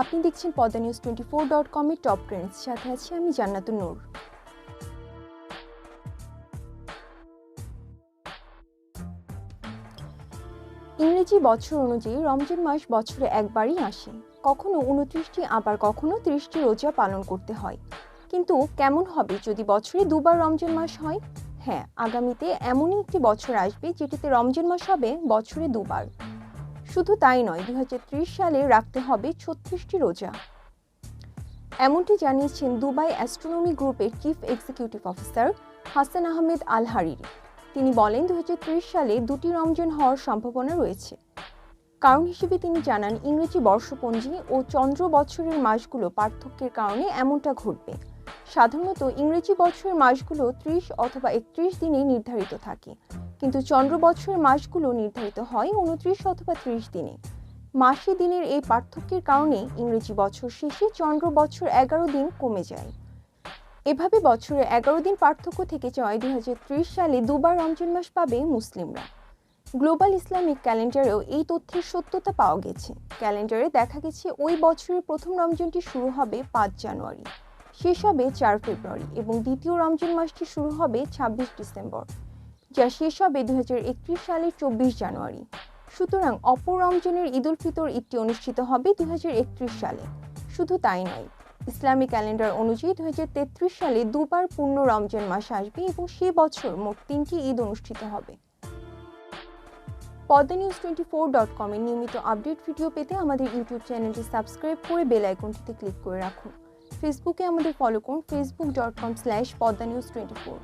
আপনি দেখছেন Padma news twenty four dot কমের টপ ট্রেন্ডস সাথে আছি আমি জান্নাতুন নূর ইংরেজি বছর অনুযায়ী রমজান মাস বছরে একবারই আসে। কখনো উনত্রিশটি, আবার কখনো ত্রিশটি রোজা পালন করতে হয়। কিন্তু কেমন হবে যদি বছরে দুবার রমজান মাস হয়? হ্যাঁ আগামীতে এমনই একটি বছর আসবে যেটিতে রমজান মাস হবে বছরে দুবার। শুধু তাই নয় দু সালে রাখতে হবে ছত্রিশটি রোজা। এমনটি জানিয়েছেন দুবাই অ্যাস্ট্রোনমি গ্রুপের chief executive officer Hasan Ahmed Al Hariri তিনি বলেন দু সালে দুটি রমজান হওয়ার সম্ভাবনা রয়েছে। কারণ হিসেবে তিনি জানান, ইংরেজি বর্ষপঞ্জি ও চন্দ্র বছরের মাসগুলো পার্থক্যের কারণে এমনটা ঘটবে। সাধারণত ইংরেজি বছরের মাসগুলো ত্রিশ অথবা একত্রিশ দিনে নির্ধারিত থাকে। কিন্তু চন্দ্র বছরের মাসগুলো নির্ধারিত হয় উনত্রিশ অথবা ত্রিশ দিনে। মাসে দিনের এই পার্থক্যের কারণে ইংরেজি বছর শেষে চন্দ্র বছর এগারো দিন কমে যায়। এভাবে বছরে এগারো দিন পার্থক্য থেকে যাওয়ায় দুই সালে দুবার রমজান মাস পাবে মুসলিমরা। গ্লোবাল ইসলামিক ক্যালেন্ডারেও এই তথ্যের সত্যতা পাওয়া গেছে। ক্যালেন্ডারে দেখা গেছে ওই বছরের প্রথম রমজানটি শুরু হবে পাঁচ জানুয়ারি। শেষ হবে চার ফেব্রুয়ারি এবং দ্বিতীয় রমজান মাসটি শুরু হবে ছাব্বিশ ডিসেম্বর। যা শেষ হবে দুই হাজার একত্রিশ সালের চব্বিশ জানুয়ারি। সুতরাং অপর রমজানের ঈদুল ফিতর ঈদটি অনুষ্ঠিত হবে দু হাজার একত্রিশ সালে। শুধু তাই নয়, ইসলামী ক্যালেন্ডার অনুযায়ী দু হাজার তেত্রিশ সালে দুবার পূর্ণ রমজান মাস আসবে এবং সে বছর মোট তিনটি ঈদ অনুষ্ঠিত হবে। Padma news twenty four dot কমের নিয়মিত আপডেট ভিডিও পেতে আমাদের ইউটিউব চ্যানেলটি সাবস্ক্রাইব করে বেল আইকনটিতে ক্লিক করে রাখুন। ফেসবুকে আমাদের ফলো করুন Facebook dot com slash Padma news twenty four.